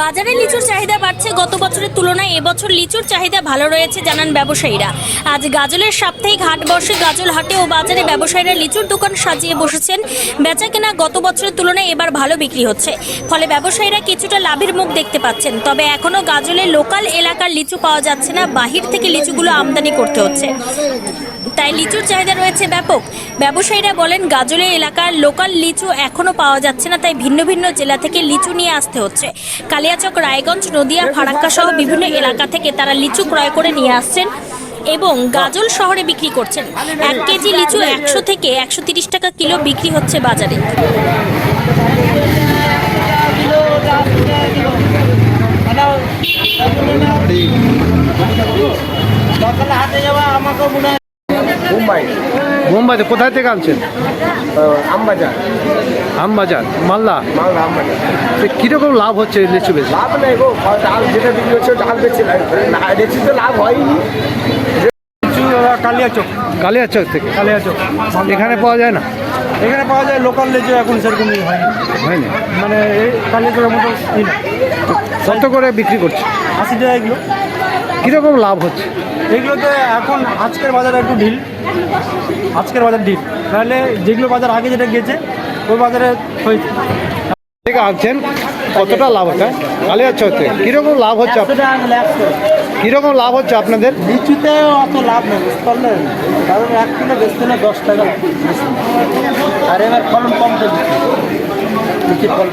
বাজারে লিচুর চাহিদা বাড়ছে। গত বছরের তুলনায় এবছর লিচুর চাহিদা ভালো রয়েছে জানান ব্যবসায়ীরা। আজ গাজলের সাপ্তাহিক হাট বসে গাজল হাটে ও বাজারে ব্যবসায়ীরা লিচুর দোকান সাজিয়ে বসেছেন। বেচা কেনা গত বছরের তুলনায় এবার ভালো বিক্রি হচ্ছে। ফলে ব্যবসায়ীরা কিছুটা লাভের মুখ দেখতে পাচ্ছেন। তবে এখনও গাজলের লোকাল এলাকার লিচু পাওয়া যাচ্ছে না। বাহির থেকে লিচুগুলো আমদানি করতে হচ্ছে। তাই লিচুর চাহিদা রয়েছে ব্যাপক। ব্যবসায়ীরা বলেন গাজলের এলাকার লোকাল লিচু এখনও পাওয়া যাচ্ছে না তাই ভিন্ন ভিন্ন জেলা থেকে লিচু নিয়ে আসতে হচ্ছে। কালিয়াচক রায়গঞ্জ নদিয়া ফারাক্কা সহ বিভিন্ন এলাকা থেকে তারা লিচু ক্রয় করে নিয়ে আসছেন এবং গাজল শহরে বিক্রি করছেন। এক কেজি লিচু একশো থেকে একশো তিরিশ টাকা কিলো বিক্রি হচ্ছে বাজারে। মুম্বাই। মুম্বাইতে কোথায় থেকে আনছেন? আমবাজার। আমবাজার মালদা? মালদা আমবাজার। তো কীরকম লাভ হচ্ছে এই লিচু বেশি লাভ নেই গো ডাল যেটা বিক্রি হচ্ছে ডাল বেচছে না না তো লাভ হয়নি কালিয়াচক কালিয়াচক থেকে? কালিয়াচক এখানে পাওয়া যায় না? এখানে পাওয়া যায় লোকাল লেচু এখন সেরকম হয়নি। মানে এই কালিয়াচকের মতো ই কত করে বিক্রি করছে? আশি টাকা কীরকম লাভ হচ্ছে? এগুলোতে এখন আজকের বাজারে একটু ঢিল। আজকের বাজার ঢিল। তাহলে যেগুলো বাজার আগে যেটা গেছে ওই বাজারে হয়েছে। থেকে আনছেন কতটা লাভ হচ্ছে? কালিয়াচক থেকে কীরকম লাভ হচ্ছে কীরকম লাভ হচ্ছে আপনাদের? লিচুতে অত লাভ নেই বুঝতে পারলেন? কারণ এক কিলো বেচতে হলে দশ টাকা আর এবার ফলন কম ফলন।